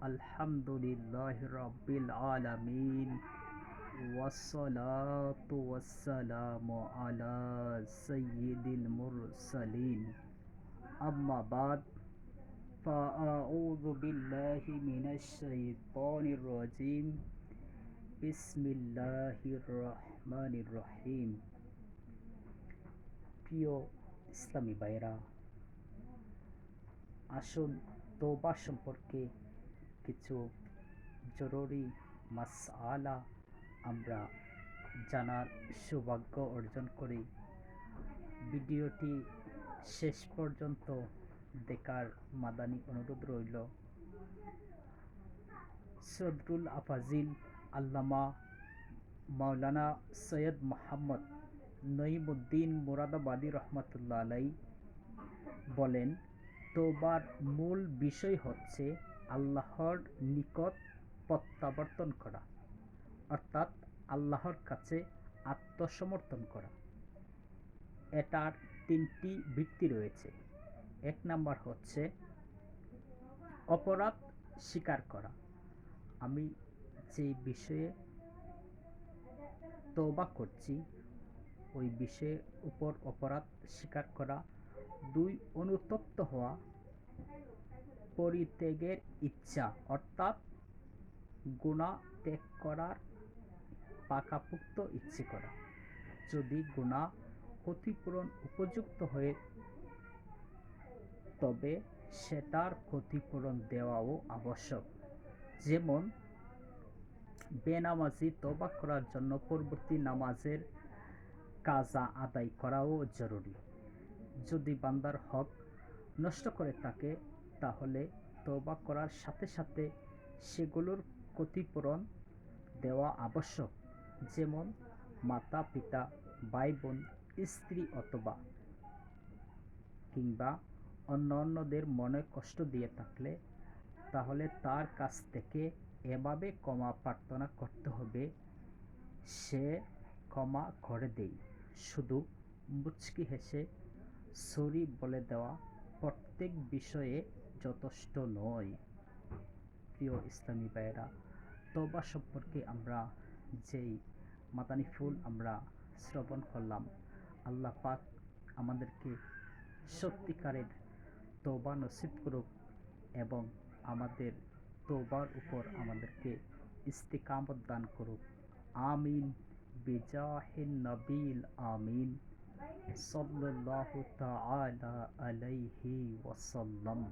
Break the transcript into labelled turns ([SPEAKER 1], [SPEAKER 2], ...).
[SPEAKER 1] আলহামদুলিল্লাহ রব্বিল আলামিন والصلاة والسلام على سيد المرسلين أما بعد فأعوذ بالله من الشيطان الرجيم بسم الله الرحمن الرحيم প্রিয় ইসলামী ভাইরা আসুন তোবা সম্পর্কে কিছু জরুরি মাসআলা আমরা জানার সৌভাগ্য অর্জন করি। ভিডিওটি শেষ পর্যন্ত দেখার মাদানী অনুরোধ রইল। সদরুল আফাজিল আল্লামা মাওলানা সৈয়দ মোহাম্মদ নঈমুদ্দিন মুরাদাবাদী রহমতুল্লা আলাই বলেন, তোবার মূল বিষয় হচ্ছে আল্লাহর নিকট প্রত্যাবর্তন করা, অর্থাৎ আল্লাহর কাছে আত্মসমর্থন করা। এটার তিনটি ভিত্তি রয়েছে। এক নাম্বার হচ্ছে অপরাধ স্বীকার করা। আমি যে বিষয়ে তবা করছি, ওই বিষয়ের উপর অপরাধ স্বীকার করা দুই অনুতপ্ত হওয়া পরিত্যাগের ইচ্ছা, অর্থাৎ গুণা ত্যাগ করার পাকাপুক্ত ইচ্ছে করা। যদি গুণা ক্ষতিপূরণ উপযুক্ত হয়ে, তবে সেটার ক্ষতিপূরণ দেওয়াও আবশ্যক। যেমন, বেনামাজি তবা করার জন্য পরবর্তী নামাজের কাজা আদায় করাও জরুরি। যদি বান্দার হক নষ্ট করে থাকে তাহলে তবা করার সাথে সাথে সেগুলোর ক্ষতিপূরণ দেওয়া আবশ্যক। যেমন, মাতা, পিতা ভাই বোন স্ত্রী অথবা কিংবা অন্য অন্যদের মনে কষ্ট দিয়ে থাকলে তাহলে তার কাছ থেকে এভাবে ক্ষমা প্রার্থনা করতে হবে। সে ক্ষমা করে দেই। শুধু মুচকি হেসে সরি বলে দেওয়া প্রত্যেক বিষয়ে যথেষ্ট নয়। প্রিয় ইসলামী ভাইয়েরা তবা সম্পর্কে আমরা যেই মাতানি ফুল আমরা শ্রবণ করলাম, আল্লাহ পাক আমাদেরকে সত্যিকারের তবা নসিব করুক এবং আমাদের তোবার উপর আমাদেরকে ইস্তিকামত দান করুক। আমিন। বেজাহিন নবীল আমিন। সাল্লাল্লাহু তাআলা আলাইহি ওয়াসাল্লাম।